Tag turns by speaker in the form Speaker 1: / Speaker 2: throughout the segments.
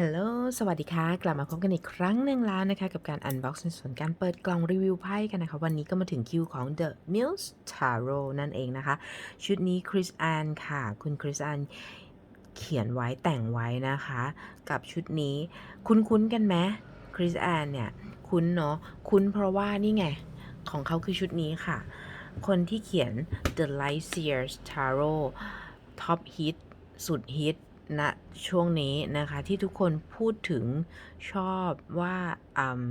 Speaker 1: ฮัลโหล สวัสดีค่ะ กลับมาพบกันอีกครั้งหนึ่งแล้วนะคะ กับการ unbox ในส่วนการเปิดกล่องรีวิวไพ่กันนะคะ วันนี้ก็มาถึงคิวของ The Mills Tarot นั่นเองนะคะ ชุดนี้คริสแอนค่ะ คุณคริสแอนเขียนไว้แต่งไว้นะคะ กับชุดนี้ คุ้นๆกันไหมคริสแอนเนี่ย คุ้นเนาะ คุ้นเพราะว่านี่ไง ของเขาคือชุดนี้ค่ะ คนที่เขียน The Light Seers Tarot ท็อปฮิตสุดฮิต ณช่วงนี้นะคะที่ทุกคนพูดถึงชอบว่าอืม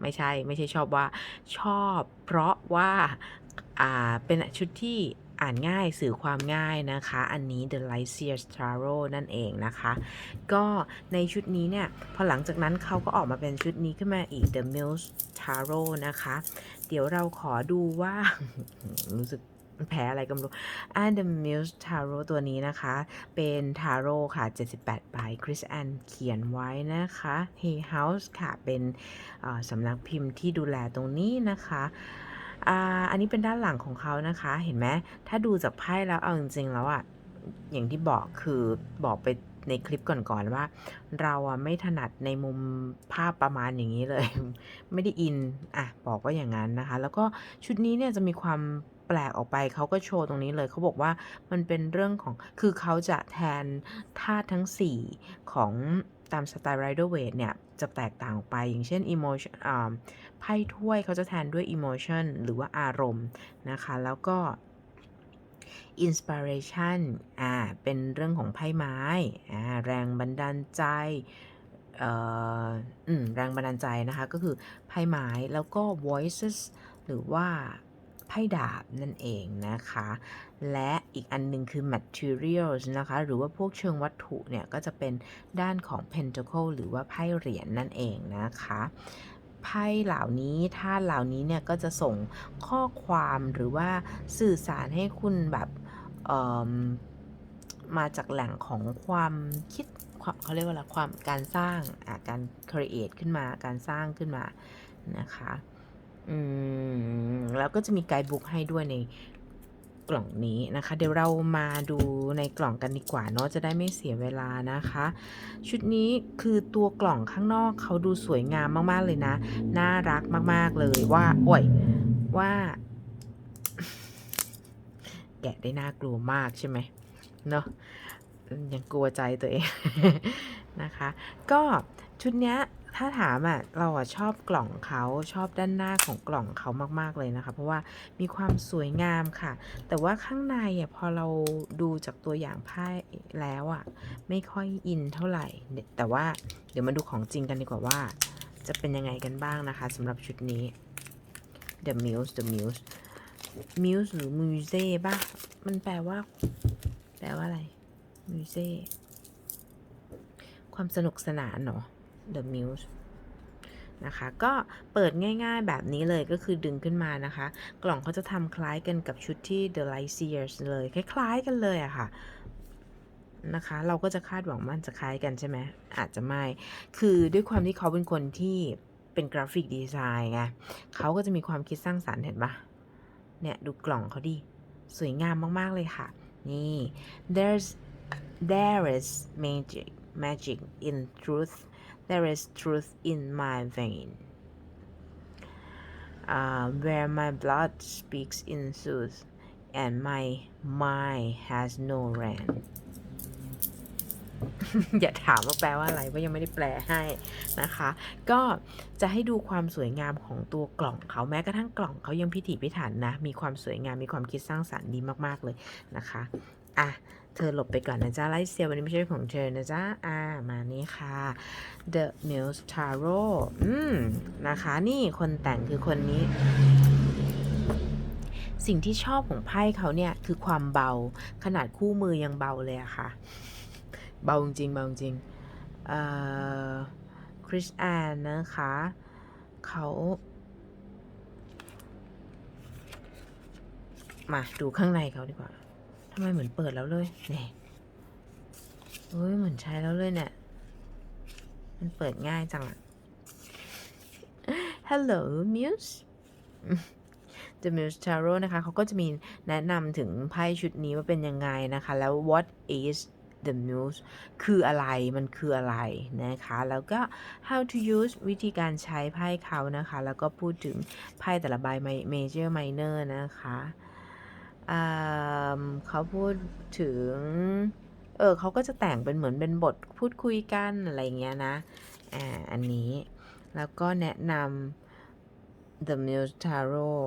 Speaker 1: ไม่ใช่ไม่ใช่ชอบว่า ชอบเพราะว่าอ่าเป็นชุดที่อ่านง่ายสื่อความง่ายนะคะ อันนี้ The Light Seers Tarot นั่นเองนะคะ ก็ในชุดนี้เนี่ย พอหลังจากนั้นเขาก็ออกมาเป็นชุดนี้ขึ้นมาอีก The Mills Tarot นะคะ เดี๋ยวเราขอดูว่า รู้สึก แพ้อะไรก็ไม่รู้อ่า The Muse Tarot ตัวนี้นะคะ เป็นทาโร่ค่ะ 78ใบคริสแอนเขียนไว้นะคะ Hay House ค่ะ เป็นสำนักพิมพ์ที่ดูแลตรงนี้นะคะอันนี้เป็นด้านหลังของเขานะคะ เห็นไหม ถ้าดูจากไพ่แล้ว เอาจริงๆแล้วอะ่ะ อย่างที่บอกคือบอกไปในคลิปก่อนๆว่า เราอะไม่ถนัดในมุมภาพประมาณอย่างนี้เลย ไม่ได้อิน อะ บอกว่าอย่างนั้นนะคะ แล้วก็ชุดนี้เนี่ยจะมีความ ปลกออกไปเขาก็โชว์ตรงนี้เลยเขาบอกว่ามันเป็นเรื่องของคือเขาจะแทนธาตุทั้ง 4 ของตามสไตล์ Rider Waite เนี่ย จะแตกต่างออกไป อย่างเช่น emotion อ่าไพ่ถ้วยเขาจะแทนด้วย emotion หรือว่าอารมณ์นะคะ แล้วก็ inspiration อ่า เป็นเรื่องของไพ่ไม้ อ่า แรงบันดาลใจแรงบันดาลใจนะคะ ก็คือไพ่ไม้แล้วก็ voices หรือว่า ไพ่ดาบนั่นเองนะคะ และอีกอันหนึงคือ materials นะคะ หรือว่าพวกเชิงวัตถุเนี่ย ก็จะเป็นด้านของ pentacle หรือว่าไพ่เหรียญนั่นเองนะคะไพ่เหล่านี้ธาตุเหล่านี้เนี่ยก็จะส่งข้อความหรือว่าสื่อสารให้คุณแบบเอ่อมาจากแหล่งของความคิดเขาเรียกว่าอะไรความการสร้างการ create ขึ้นมาการสร้างขึ้นมานะคะ อืมแล้วก็จะมีไกด์บุ๊กให้ด้วยในกล่องนี้นะคะ เดี๋ยวเรามาดูในกล่องกันดีกว่าเนาะจะได้ไม่เสียเวลานะคะ ชุดนี้คือตัวกล่องข้างนอกเขาดูสวยงามมากๆเลยนะ น่ารักมากๆเลยว่าโอ้ยว่า แกะได้น่ากลัวมากใช่ไหมเนาะยังกลัวใจตัวเองนะคะ ก็ชุดเนี้ย ถ้าถามอะเราอะชอบกล่องเขาชอบด้านหน้าของกล่องเขามากๆเลยนะคะ เพราะว่ามีความสวยงามค่ะ แต่ว่าข้างในอะพอเราดูจากตัวอย่างไพ่แล้วอะไม่ค่อยอินเท่าไหร่ แต่ว่าเดี๋ยวมาดูของจริงกันดีกว่าว่า จะเป็นยังไงกันบ้างนะคะสำหรับชุดนี้ The Muse The Muse Muse หรือ Muse ป่ะมันแปลว่า แปลว่าอะไร Muse ความสนุกสนานเนาะ The Muse นะคะก็เปิดง่ายๆแบบนี้เลยก็คือดึงขึ้นมานะคะ กล่องเขาจะทำคล้ายกันกับชุดที่ The Light Seers เลย คล้ายๆกันเลยอะค่ะนะคะ เราก็จะคาดหวังมันจะคล้ายกันใช่ไหมอาจจะไม่ คือด้วยความที่เขาเป็นคนที่เป็นกราฟิกดีไซน์ไงเขาก็จะมีความคิดสร้างสรรค์เห็นปะเนี่ย ดูกล่องเขาดิสวยงามมาก ๆ เลยค่ะ นี่ there's there is magic magic in truth there is truth in my vein uh, where my blood speaks in sooth and my mind has no rand อย่าถามว่าแปลว่าอะไรเพราะยังไม่ได้แปลให้นะคะ ก็จะให้ดูความสวยงามของตัวกล่องเขาแม้กระทั่งกล่องเขายังพิถีพิถันนะ มีความสวยงามมีความคิดสร้างสรรค์ดีมากๆเลยนะคะ อะเธอหลบไปก่อนนะจ๊ะไลฟ์เซลวันนี้ไม่ใช่ของเธอนะจ๊ะ อ่า มานี่ค่ะ The Muse Tarot อืม นะคะ นี่คนแต่งคือคนนี้ สิ่งที่ชอบของไพ่เขาเนี่ย คือความเบา ขนาดคู่มือยังเบาเลยอะค่ะ เบาจริงเบาจริง เอ่อ คริสแอนนะคะ เขามาดูข้างในเขาดีกว่า ทำไมเหมือนเปิดแล้วเลยนี่เฮ้ยเหมือนใช้แล้วเลยเนี่ย มันเปิดง่ายจังอะ Hello Muse The Muse Tarot นะคะเขาก็จะมีแนะนำถึงไพ่ชุดนี้ว่าเป็นยังไงนะคะ แล้ว what is the muse คืออะไร มันคืออะไรนะคะ แล้วก็ how to use วิธีการใช้ไพ่เขานะคะ แล้วก็พูดถึงไพ่แต่ละใบ major minor นะคะ อ่าเขาพูดถึง เออเขาก็จะแต่งเป็นเหมือนเป็นบทพูดคุยกันอะไรเงี้ยนะอ่าอันนี้แล้วก็แนะนำ The Muse Tarot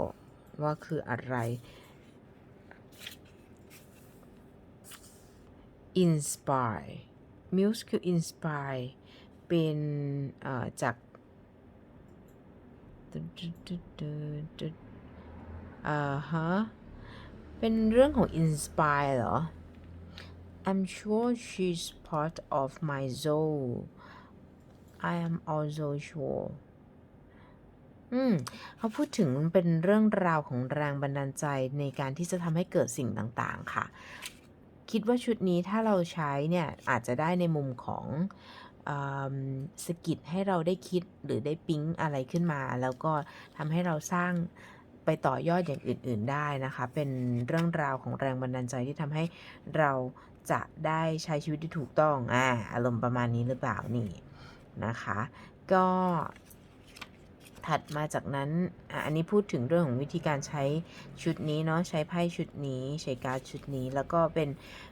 Speaker 1: ว่าคืออะไร Inspire Muse คือ Inspire เป็นจากอ่าฮะ เป็นเรื่องของ Inspire เหรอ I'm sure she's part of my soul I am also sure อืมเขาพูดถึงมันเป็นเรื่องราวของแรงบันดาลใจในการที่จะทำให้เกิดสิ่งต่างๆ ค่ะ คิดว่าชุดนี้ถ้าเราใช้เนี่ย อาจจะได้ในมุมของสกิดให้เราได้คิดหรือได้ปิ๊งอะไรขึ้นมา แล้วก็ทำให้เราสร้าง ไปต่อยอดอย่างอื่น ๆได้นะคะ เป็นเรื่องราวของแรงบันดาลใจที่ทำให้เราจะได้ใช้ชีวิตที่ถูกต้องอ่าอารมณ์ประมาณนี้หรือเปล่านี่นะคะ ก็ถัดมาจากนั้นอันนี้พูดถึงเรื่องของวิธีการใช้ชุดนี้เนาะ ใช้ไพ่ชุดนี้ ใช้การ์ดชุดนี้ แล้วก็เป็น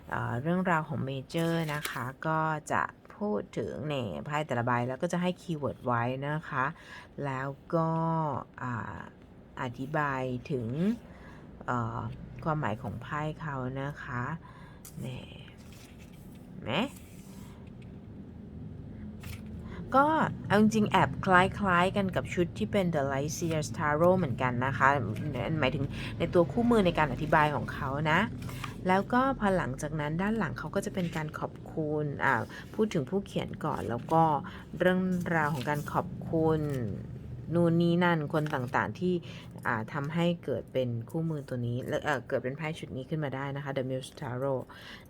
Speaker 1: เเรื่องราวของเมเจอร์นะคะ ก็จะพูดถึงเนี่ยไพ่แต่ละใบแล้วก็จะให้คีย์เวิร์ดไว้นะคะ แล้วก็ อธิบายถึงความหมายของไพ่เขานะคะนี่ไหมก็เอาจริงแอบคล้ายๆกันกับชุดที่เป็น The Light Seers Tarot เหมือนกันนะคะ หมายถึงในตัวคู่มือในการอธิบายของเขานะ แล้วก็พอหลังจากนั้นด้านหลังเขาก็จะเป็นการขอบคุณอ่าพูดถึงผู้เขียนก่อนแล้วก็เรื่องราวของการขอบคุณ นู่นนี่นั่นคนต่างๆที่อ่าทำให้เกิดเป็นคู่มือตัวนี้และเเกิดเป็นไพ่ชุดนี้ขึ้นมาได้นะคะ The Muse Tarot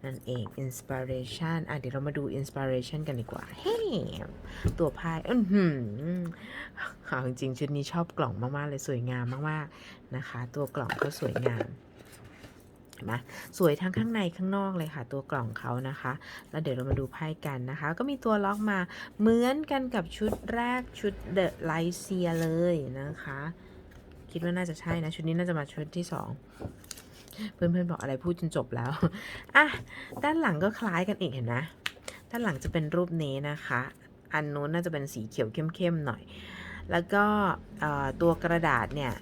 Speaker 1: นั่นเอง Inspiration อะเดี๋ยวเรามาดู Inspiration กันดีกว่าเฮ้ตัวไพ่อือหือจริงๆชุดนี้ชอบกล่องมากๆเลยสวยงามมากๆนะคะ ตัวกล่องก็สวยงาม ห็นไหมสวยทั้งข้างในข้างนอกเลยค่ะ ตัวกล่องเขานะคะ แล้วเดี๋ยวเรามาดูไพ่กันนะคะ ก็มีตัวล็อกมาเหมือนกันกับชุดแรกชุด The Light Seer เลยนะคะ คิดว่าน่าจะใช่นะ ชุดนี้น่าจะมาชุดที่สองเพื่อนๆบอกอะไรพูดจนจบแล้วอะด้านหลังก็คล้ายกันอีกเห็นนะด้านหลังจะเป็นรูปนี้นะคะ อันนู้นน่าจะเป็นสีเขียวเข้มๆหน่อย แล้วก็ตัวกระดาษเนี่ย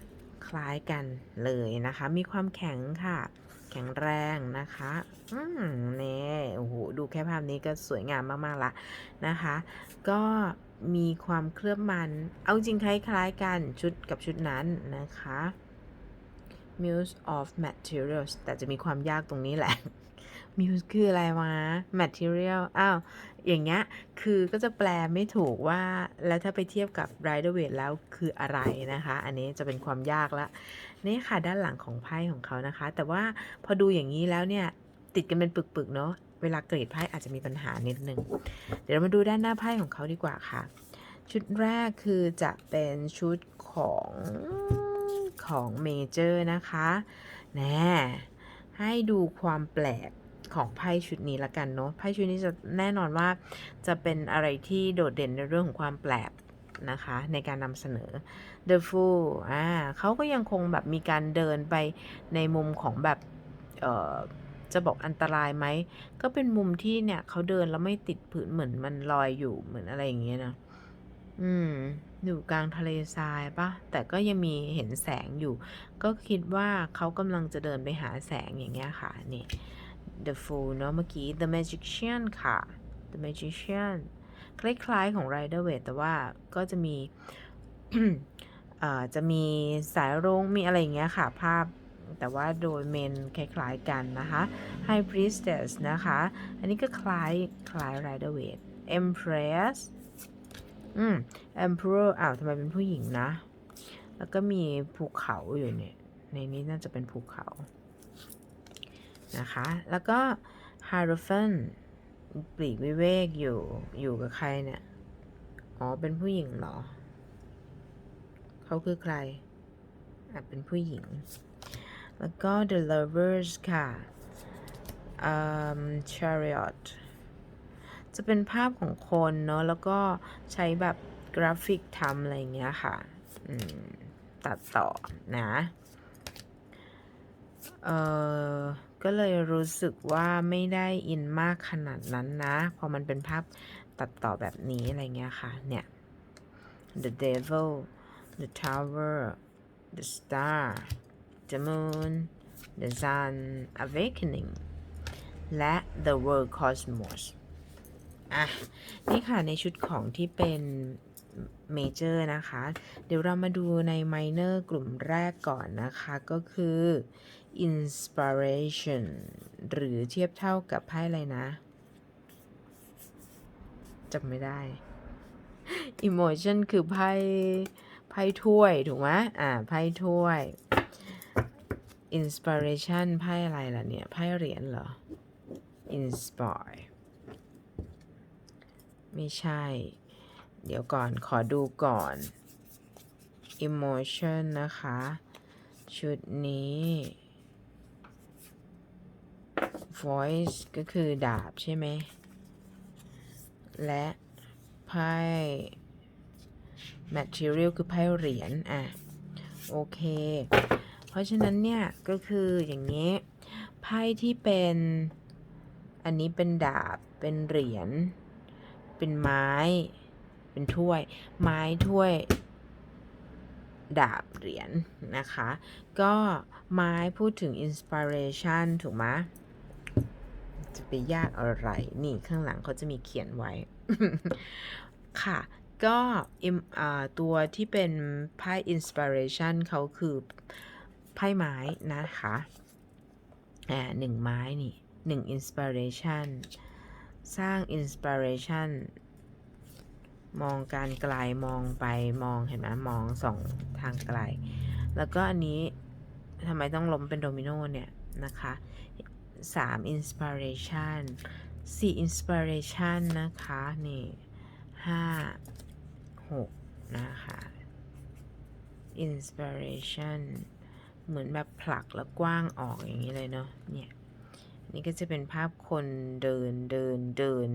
Speaker 1: คล้ายกันเลยนะคะ มีความแข็งค่ะ แข็งแรงนะคะ อืมนี่โอ้โหดูแค่ภาพนี้ก็สวยงามมาก ๆ ละนะคะ ก็มีความเคลือบมัน เอาจริงคล้าย ๆ กันชุดกับชุดนั้นนะคะ Muse of Materials แต่จะมีความยากตรงนี้แหละ Muse คืออะไรวะ Material อ้าว อย่างเงี้ย คือก็จะแปลไม่ถูกว่า แล้วถ้าไปเทียบกับ Rider Waite แล้วคืออะไรนะคะ อันนี้จะเป็นความยากละ นี่ค่ะด้านหลังของไพ่ของเขานะคะ แต่ว่าพอดูอย่างนี้แล้วเนี่ย ติดกันเป็นปึกๆ เนาะ เวลาเกรดไพ่อาจจะมีปัญหานิดนึง เดี๋ยวเรามาดูด้านหน้าไพ่ของเขาดีกว่าค่ะ ชุดแรกคือจะเป็นชุดของของเมเจอร์นะคะ แน่ให้ดูความแปลก ของไพ่ชุดนี้ละกันเนาะไพ่ชุดนี้จะแน่นอนว่าจะเป็นอะไรที่โดดเด่นในเรื่องของความแปลกนะคะในการนำเสนอ The Fool อ่าเขาก็ยังคงแบบมีการเดินไปในมุมของแบบเอ่อจะบอกอันตรายไหม ก็เป็นมุมที่เนี่ยเขาเดินแล้วไม่ติดผืนเหมือนมันลอยอยู่เหมือนอะไรอย่างเงี้ยนะ อืม อยู่กลางทะเลทรายปะแต่ก็ยังมีเห็นแสงอยู่ ก็คิดว่าเขากำลังจะเดินไปหาแสงอย่างเงี้ยค่ะนี่ The Fool เนอะเมื่อกี้ The Magician ค่ะ The Magician คล้ายๆของ Rider Waite แต่ว่าก็จะมีจะมีสายรุ้งมีอะไรอย่างเงี้ยค่ะ ภาพแต่ว่าโดยเมนคล้ายๆกันนะคะ High Priestess นะคะ อันนี้ก็คล้ายคล้าย Rider Waite Empress อืม Emperor อ้าวทำไมเป็นผู้หญิงนะ แล้วก็มีภูเขาอยู่เนี่ย ในนี้น่าจะเป็นภูเขา นะคะ แล้วก็ Hierophant ปลีกวิเวกอยู่อยู่กับใครเนี่ย อ๋อ เป็นผู้หญิงเหรอ เขาคือใครอะเป็นผู้หญิง แล้วก็ The Lovers ค่ะอืม Chariot จะเป็นภาพของคนเนาะ แล้วก็ใช้แบบกราฟิกทำอะไรอย่างเงี้ยค่ะ ตัดต่อนะ เออ ก็เลยรู้สึกว่าไม่ได้อินมากขนาดนั้นนะ พอมันเป็นภาพตัดต่อแบบนี้อะไรเงี้ยค่ะ เนี่ย the devil the tower the star the moon the sun awakening และ the world cosmos อะ นี่ค่ะในชุดของที่เป็นเมเจอร์นะคะ เดี๋ยวเรามาดูในไมเนอร์กลุ่มแรกก่อนนะคะ ก็คือ inspiration หรือเทียบเท่ากับไพ่อะไรนะจำไม่ได้ emotion คือไพ่ไพ่ถ้วย ถูกไหมอ่า ไพ่ถ้วย inspiration ไพ่อะไรล่ะเนี่ย ไพ่เหรียญเหรอ inspire ไม่ใช่ เดี๋ยวก่อนขอดูก่อน emotion นะคะ ชุดนี้ voice ก็คือดาบใช่ไหม และไพ่ material คือไพ่เหรียญ อะ โอเค เพราะฉะนั้นเนี่ย ก็คืออย่างนี้ ไพ่ที่เป็น อันนี้เป็นดาบ เป็นเหรียญ เป็นไม้ เป็นถ้วย ไม้ถ้วยดาบเหรียญนะคะ ก็ไม้พูดถึง inspiration ถูกไหม จะไปยากอะไร นี่ข้างหลังเขาจะมีเขียนไว้ ค่ะ ก็ตัวที่เป็นไพ่ inspiration เขาคือไพ่ไม้นะคะอ่าหนึ่งไม้นี่หนึ่ง inspiration สร้าง inspiration มองการไกลมองไปมองเห็นไหมมองสองทางไกล แล้วก็อันนี้ทำไมต้องล้มเป็นโดมิโนเนี่ยนะคะ 3 inspiration 4 inspiration นะคะ นี่5 6 นะคะ inspiration เหมือนแบบผลักแล้วกว้างออกอย่างนี้เลยเนาะ เนี่ย นี่ก็จะเป็นภาพคนเดินเดินเดิน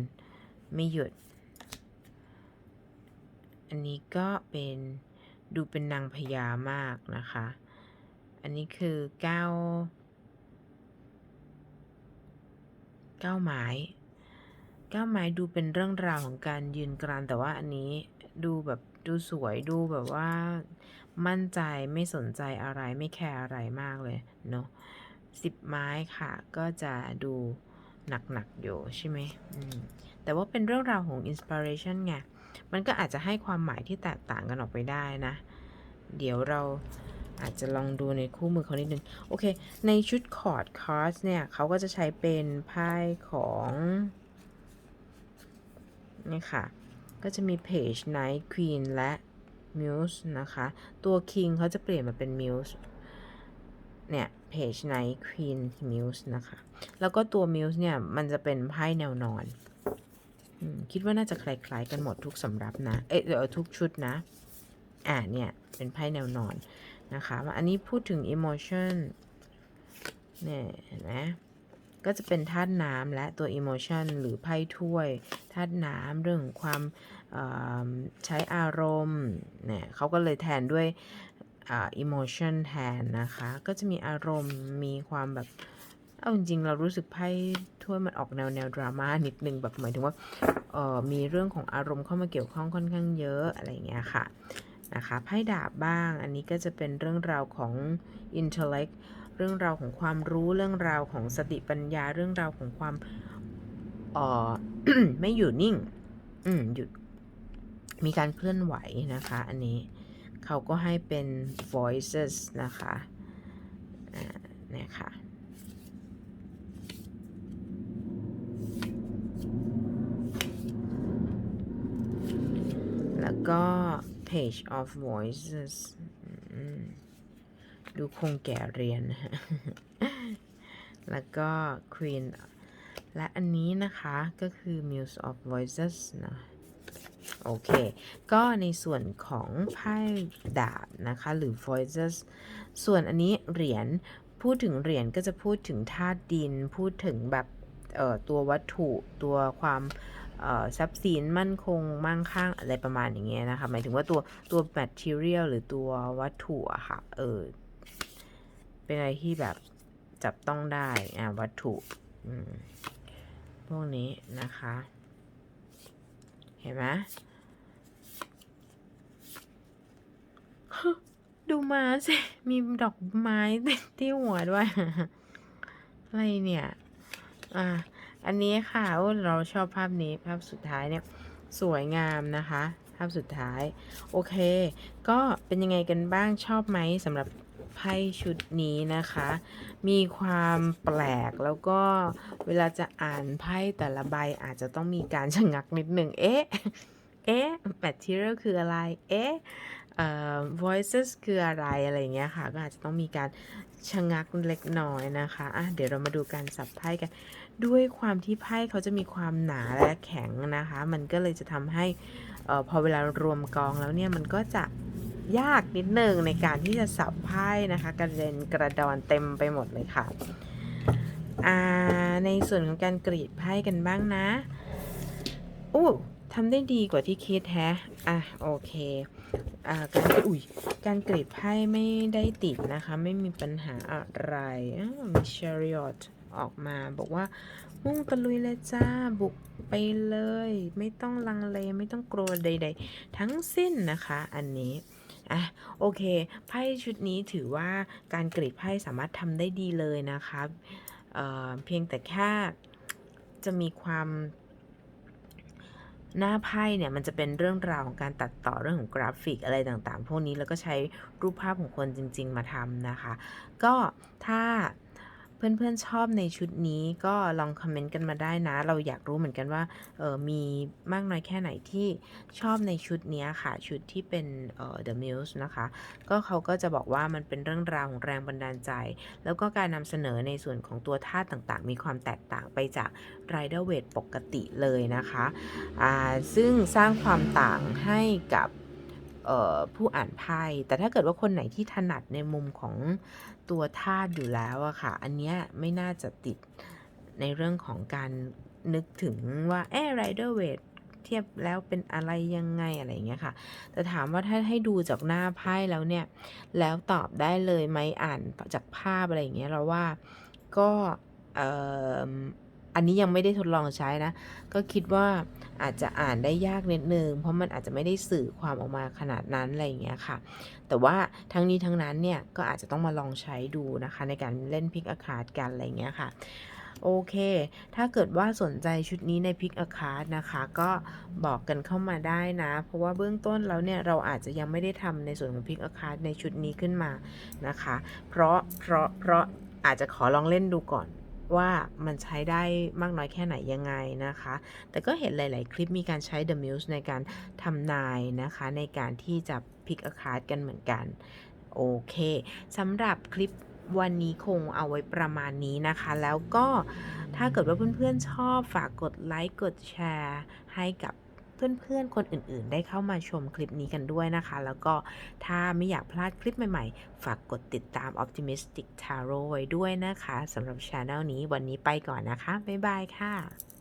Speaker 1: ไม่หยุด อันนี้ก็เป็นดูเป็นนางพญามากนะคะ อันนี้คือ9 เก้าไม้เก้าไม้ดูเป็นเรื่องราวของการยืนกรานแต่ว่าอันนี้ดูแบบดูสวยดูแบบว่า มั่นใจไม่สนใจอะไรไม่แคร์อะไรมากเลยเนาะสิบไม้ค่ะ ก็จะดูหนักๆอยู่ใช่ไหมมแต่ว่าเป็นเรื่องราวของอินสปิเรชันไง มันก็อาจจะให้ความหมายที่แตกต่างกันออกไปได้นะ เดี๋ยวเรา อาจจะลองดูในคู่มือเขานิดนึง โอเค ในชุดคอร์ดคอร์สเนี่ย เขาก็จะใช้เป็นไพ่ของนี่ค่ะ ก็จะมี Page Knight Queen และ Muse นะคะ ตัว King เขาจะเปลี่ยนมาเป็น Muse เนี่ย Page Knight Queen Muse นะคะ แล้วก็ตัว Muse เนี่ย มันจะเป็นไพ่แนวนอนคิดว่าน่าจะคล้ายๆกันหมดทุกสำรับนะ เอ๊ะทุกชุดนะ อ่าเนี่ย เป็นไพ่แนวนอน นะคะอันนี้พูดถึง emotion เนี่ยเห็นไหมก็จะเป็นธาตุน้ำและตัว emotion หรือไพ่ถ้วยธาตุน้ำเรื่องความใช้อารมณ์เนี่ยเขาก็เลยแทนด้วย emotion แทนนะคะ ก็จะมีอารมณ์มีความแบบเอาจริงๆเรารู้สึกไพ่ถ้วยมันออกแนวแนวดราม่านิดนึงแบบหมายถึงว่ามีเรื่องของอารมณ์เข้ามาเกี่ยวข้องค่อนข้างเยอะอะไรเงี้ยค่ะ นะคะไพ่ดาบบ้าง อันนี้ก็จะเป็นเรื่องราวของ intellect เรื่องราวของความรู้เรื่องราวของสติปัญญาเรื่องราวของความออไม่อยู่นิ่ง อืมหยุด มีการเคลื่อนไหวนะคะ อันนี้เขาก็ให้เป็น voices นะคะอ่าเนี่ยค่ะแล้วก็ page of voices ดูคงแก่เรียนนะแล้วก็ queen และอันนี้นะคะก็คือ muse of voices นะโอเค ก็ในส่วนของไพ่ดาบนะคะ หรือ voices ส่วนอันนี้เหรียญ พูดถึงเหรียญก็จะพูดถึงธาตุดิน พูดถึงแบบตัววัตถุ ตัวความ ทรัพย์สินมั่นคงมั่งคั่งอะไรประมาณอย่างเงี้ยนะคะ หมายถึงว่าตัวตัว material หรือตัววัตถุอะค่ะ เออ เป็นอะไรที่แบบจับต้องได้อ่าวัตถุอืมพวกนี้นะคะ เห็นไหมดูมาสิ มีดอกไม้ติดที่หัวด้วย อะไรเนี่ย อ่า อันนี้ค่ะโอ้เราชอบภาพนี้ภาพสุดท้ายเนี่ยสวยงามนะคะภาพสุดท้าย โอเค ก็เป็นยังไงกันบ้างชอบไหมสำหรับไพ่ชุดนี้นะคะ มีความแปลกแล้วก็เวลาจะอ่านไพ่แต่ละใบอาจจะต้องมีการชะงักนิดหนึ่งเอ๊ะเอ๊ะ material คืออะไร เอ๊ะเอ่อ voices คืออะไรอะไรอย่างเงี้ยค่ะ ก็อาจจะต้องมีการ ชะงักเล็กน้อยนะคะอะเดี๋ยวเรามาดูการสับไพ่กัน ด้วยความที่ไพ่เขาจะมีความหนาและแข็งนะคะ มันก็เลยจะทำให้เออพอเวลารวมกองแล้วเนี่ยมันก็จะยากนิดหนึ่งในการที่จะสับไพ่นะคะกระเด็นกระดอนเต็มไปหมดเลยค่ะอ่าในส่วนของการกรีดไพ่กันบ้างนะอู้ทำได้ดีกว่าที่คิดแฮะ อะ โอเค การอุ้ยการกรีดไพ่ไม่ได้ติดนะคะ ไม่มีปัญหาอะไรมีชาริอตออกมาบอกว่ามุ่งตะลุยเลยจ้าบุกไปเลย ไม่ต้องลังเลไม่ต้องกลัวใด ๆ ทั้งสิ้นนะคะอันนี้อะโอเคไพ่ชุดนี้ถือว่าการกรีดไพ่สามารถทำได้ดีเลยนะคะเเพียงแต่แค่จะมีความ หน้าไพ่เนี่ยมันจะเป็นเรื่องราวของการตัดต่อเรื่องของกราฟิกอะไรต่างๆ พวกนี้แล้วก็ใช้รูปภาพของคนจริง ๆ มาทำนะคะ ก็ถ้า เพื่อนๆชอบในชุดนี้ก็ลองคอมเมนต์กันมาได้นะ เราอยากรู้เหมือนกันว่าเออมีมากน้อยแค่ไหนที่ชอบในชุดนี้ค่ะ ชุดที่เป็นเอ่อ The Muse นะคะ ก็เขาก็จะบอกว่ามันเป็นเรื่องราวของแรงบันดาลใจ แล้วก็การนำเสนอในส่วนของตัวท่าต่างๆ มีความแตกต่างไปจาก Rider w e i g h t ปกติเลยนะคะอ่าซึ่งสร้างความต่างให้กับ ผู้อ่านไพ่แต่ถ้าเกิดว่าคนไหนที่ถนัดในมุมของตัวธาตุอยู่แล้วอะค่ะ อันเนี้ยไม่น่าจะติดในเรื่องของการนึกถึงว่าเอ๊ะ Rider w e i g h t เทียบแล้วเป็นอะไรยังไงอะไรเงี้ยค่ะ แต่ถามว่าถ้าให้ดูจากหน้าไพ่แล้วเนี่ย แล้วตอบได้เลยไหมอ่านจากภาพอะไรอย่างเงี้ยเราว่าก็เออ อันนี้ยังไม่ได้ทดลองใช้นะ ก็คิดว่าอาจจะอ่านได้ยากนิดนึง เพราะมันอาจจะไม่ได้สื่อความออกมาขนาดนั้นอะไรอย่างเงี้ยค่ะ แต่ว่าทั้งนี้ทั้งนั้นเนี่ยก็อาจจะต้องมาลองใช้ดูนะคะ ในการเล่นพิกอาคาร์ดกันอะไรอย่างเงี้ยค่ะโอเค ถ้าเกิดว่าสนใจชุดนี้ในพิกอาคาร์ดนะคะ ก็บอกกันเข้ามาได้นะ เพราะว่าเบื้องต้นแล้วเนี่ยเราอาจจะยังไม่ได้ทำในส่วนของพิกอาคาร์ดในชุดนี้ขึ้นมานะคะ เพราะเพราะเพราะอาจจะขอลองเล่นดูก่อน ว่ามันใช้ได้มากน้อยแค่ไหนยังไงนะคะ แต่ก็เห็นหลาย ๆ คลิปมีการใช้ The Muse ในการทำนายนะคะ ในการที่จะพิกอาคาร์ดกันเหมือนกัน โอเคสำหรับคลิปวันนี้คงเอาไว้ประมาณนี้นะคะ แล้วก็ถ้าเกิดว่าเพื่อน ๆ ชอบฝากกดไลค์ กดแชร์ให้กับ เพื่อนๆ คนอื่นๆ ได้เข้ามาชมคลิปนี้กันด้วยนะคะ แล้วก็ถ้าไม่อยากพลาดคลิปใหม่ๆ ฝากกดติดตาม Optimistic Tarot ไว้ด้วยนะคะสำหรับช anel นี้วันนี้ไปก่อนนะคะ บ๊ายบายค่ะ